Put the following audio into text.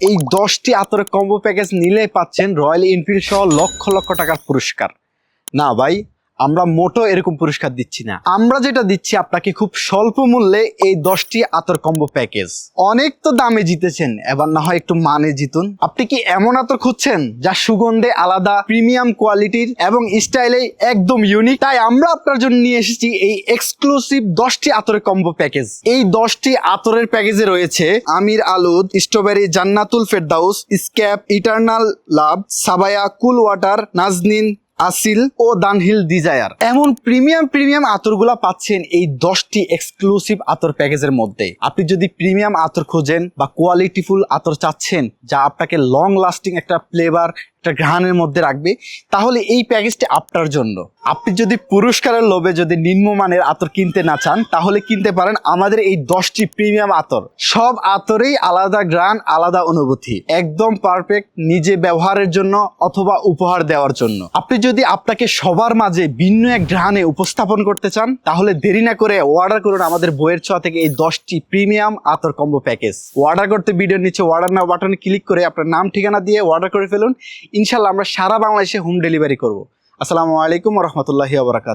এই দশটি আতরের combo package নিলে পাচ্ছেন রয়্যাল এনফিল্ড সহ লক্ষ লক্ষ টাকার পুরস্কার। না ভাই আমরা মোটো এরকম পুরস্কার দিচ্ছি না। আমরা যেটা দিচ্ছি আপনাকে খুব স্বল্প মূল্যে এই দশটি আতর কম্বো প্যাকেজ। অনেক তো দামে জিতেছেন, এবার না হয় একটু মানে জিতুন। আপনি কি এমন আতর খুঁজছেন যা সুগন্ধে আলাদা, প্রিমিয়াম কোয়ালিটির এবং স্টাইলে একদম ইউনিক তাই আমরা আপনার জন্য নিয়ে এসেছি এই এক্সক্লুসিভ দশটি আতরের কম্বো প্যাকেজ। এই দশটি আতরের প্যাকেজে রয়েছে আমির আলুদ, স্ট্রবেরি, জান্নাতুল ফেরদাউস, স্ক্যাপ, ইটার্নাল লাভ, সাবায়া, কুল ওয়াটার, নাজনিন আসিল ও দানহিল ডিজায়ার। এমন প্রিমিয়াম প্রিমিয়াম আতরগুলা পাচ্ছেন এই দশটি এক্সক্লুসিভ আতর প্যাকেজের মধ্যে। আপনি যদি প্রিমিয়াম আতর খোঁজেন বা কোয়ালিটিফুল আতর চাচ্ছেন, যা আপনাকে লং লাস্টিং একটা ফ্লেভার একটা ঘ্রাণের মধ্যে রাখবে, তাহলে এই প্যাকেজটি আপনার জন্য। আপনি যদি পুরস্কারের লোভে যদি নিম্নমানের আতর কিনতে না চান, তাহলে কিনতে পারেন আমাদের এই দশটি প্রিমিয়াম আতর। সব আতরেই আলাদা গ্রান আলাদা অনুভূতি। একদম পারফেক্ট নিজে ব্যবহারের জন্য অথবা উপহার দেওয়ার জন্য। আপনি যদি আপনাকে সবার মাঝে ভিন্ন এক ঘ্রাণে উপস্থাপন করতে চান, তাহলে দেরি না করে অর্ডার করুন আমাদের বইয়ের ছ থেকে এই দশটি প্রিমিয়াম আতর কম্বো প্যাকেজ। অর্ডার করতে ভিডিওর নিচে অর্ডার নাও বাটনে ক্লিক করে আপনার নাম, ঠিকানা দিয়ে অর্ডার করে ফেলুন। ইনশাল্লাহ আমরা সারা বাংলাদেশে হোম ডেলিভারি করব। আসসালামু আলাইকুম রহমতুল্লাহি আবরাকাত